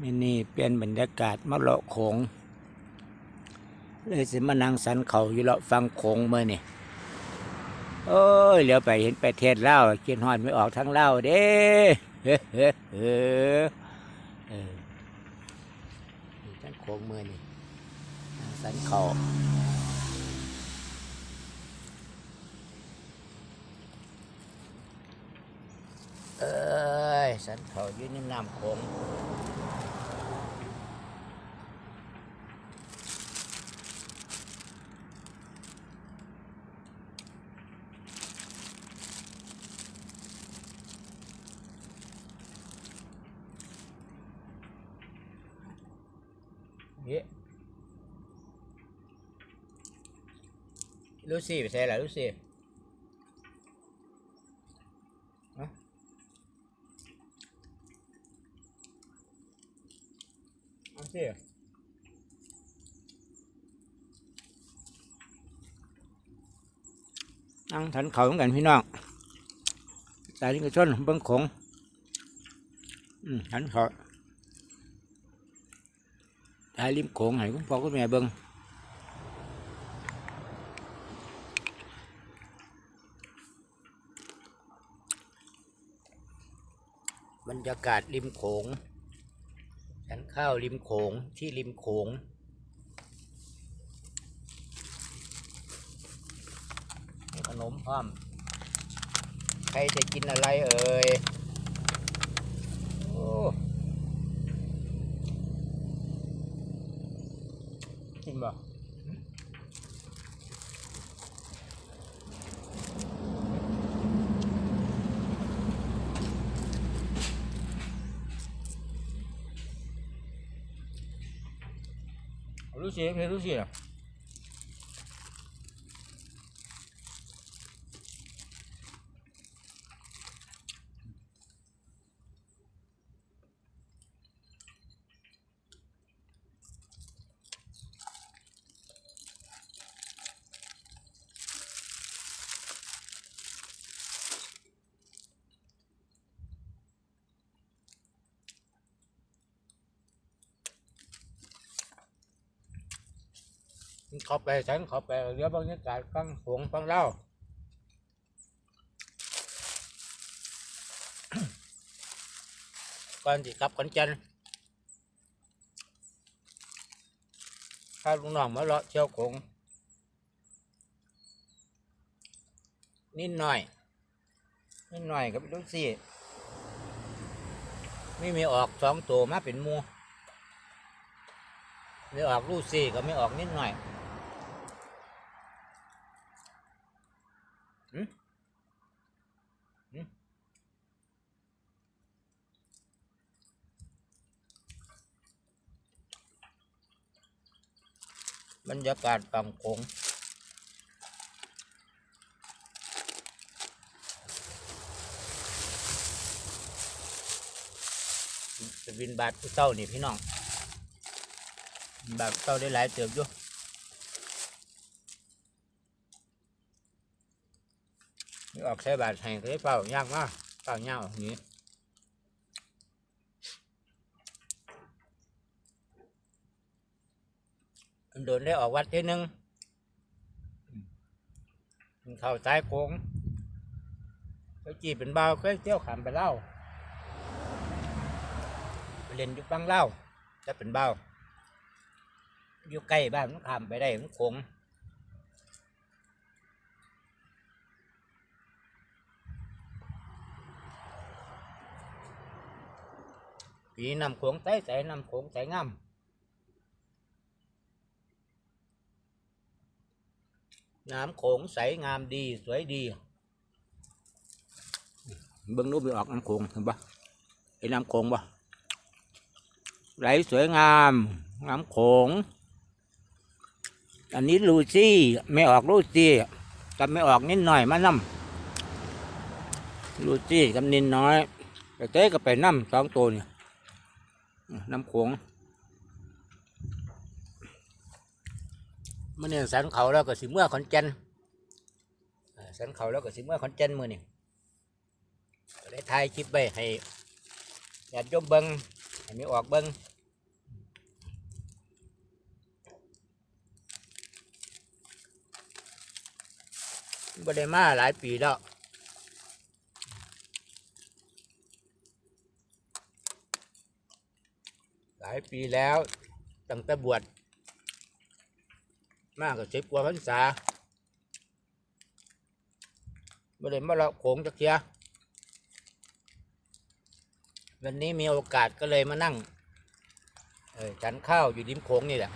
มินี่เปลี่ยนบรรยากาศมาเลาะโขงเลยสิมานั่งสันเขาอยู่เลาะฟังโขงเมื่อนี่โอ้ยเหลียวไปเห็นไปเทศลาวกินฮอดไม่ออกทั้งเลาเด้เฮ้เฮ้เฮ้ออนี่สันโขงเมื่อนี่นั่งสันเขาเอ้ย สันเขาอยู่ในน้ำโขงเฮ้ลูซี่ไปใช่หรอลูซี่ ลูซี่นั่งทันเขาเหมือนกันพี่น้องสายลิงกระชนเบิ้งขงอืมทันเขาทายริมโขงให้คุณพ่อคุณแม่เบิ่งบรรยากาศริมโขง ฉันข้าวริมโขงที่ริมโขงขนมพร้อมใครจะกินอะไรเอ่ยโอ้กินบ่ รู้สิเพ รู้สิอะเขาไปฉันเขาไปเรือบรรยากาศฟังหงฟังเล่าก่อนที่กลับขอนแก่นข้าลุงน้องมาเลาะเที่ยวโขงนิดหน่อย นิดหน่อยกับลูกซี่ไม่มีออกสองตัวมาเป็นมูไม่ออกลูกซี่ก็ไม่ออกนิดหน่อย หืมหืมบรรยากาศฝั่งโขงจะบินบาทผู้เต้านี่พี่น้องบินบาทผู้เต้าได้หลายเติบอยู่ ออกใช้บาทแหงก็ได้เปล่ายากมากเปล่ายากอย่างนี้โดนได้ออกวัดทีหนึ่งเข้าสายโค้งไปจีบเป็นเบาวเคยเที่ยวขามไปเล่าไปเล่นอยู่ฟังเล่าจะเป็นเบาอยู่ใกล้บ้านมันขามไปได้มันโค้ง ปีนำโขงใส่ใส่นำโขงใส่งามน้ำโขงใสงามดีสวยดี เบิ้องรูปไปออกน้ำโขงเห็นปะเห็นน้ำโขงปะไหลสวยงาม น้ำโขง อันนี้ลูซี่ไม่ออกลูซี่กับไม่ออกนิดหน่อยมาน้ำลูซี่กับนิดน้อยแต่เต้ก็ไปน้ำสองตัวเนี่ย น้ำโขงมื่อนี้สันเขาแล้วก็สิเมื่อขอนแก่นสันเขาแล้วก็สิเมื่อขอนแก่นมื่อนี้ก็ได้ถ่ายคลิปไปให้ญาติโยมเบิงให้ม่ออกเบิ้งบ่ได้มาหลายปีแล้ว หลายปีแล้วตั้งแต่บวชมากกว่าสิบกว่าพรรษาไม่ได้มาเราะโขงจักเทียวันนี้มีโอกาสก็เลยมานั่งเออฉันข้าวอยู่ริมโขงนี่แหละ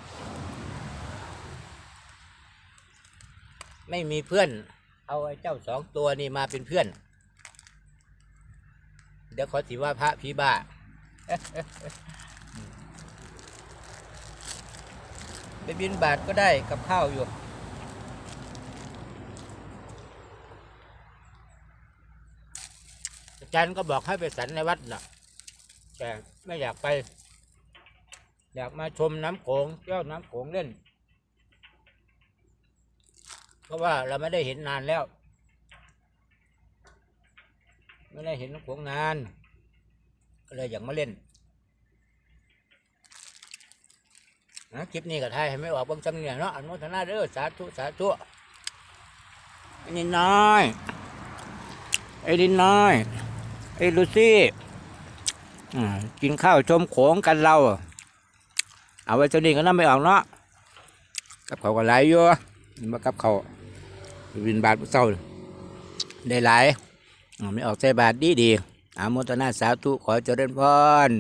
ไม่มีเพื่อน เอาไอ้เจ้าสองตัวนี่มาเป็นเพื่อน เดี๋ยวขาถือว่าพระพีบ้า ไปบินบาทก็ได้กับข้าวอยู่ อาจารย์ก็บอกให้ไปสันในวัดน่ะ แต่ไม่อยากไป อยากมาชมน้ำโขงเที่ยวน้ำโขงเล่น เพราะว่าเราไม่ได้เห็นนานแล้ว ไม่ได้เห็นน้ำโขงนาน ก็เลยอยากมาเล่น นะคลิปนี้ก็ถ่ายให้ไม่ออกเบางจำเนี่ยเนาะอนุโมทนาเด้อสาธุสาธุไอ้นี่น้อยไอ้นี่น้อยไอ้ลูซี่กินข้าวชมโขงกันเรา เอาไว้เจ้านี้ก็น้ำไม่ออกเนาะกับเขาก็หลายอยู่มากับเขาวไปบินบาทเศร้าได้หลายไม่ออกใส่บาทดีดีอนุโมทนาสาธุขอเจริญพร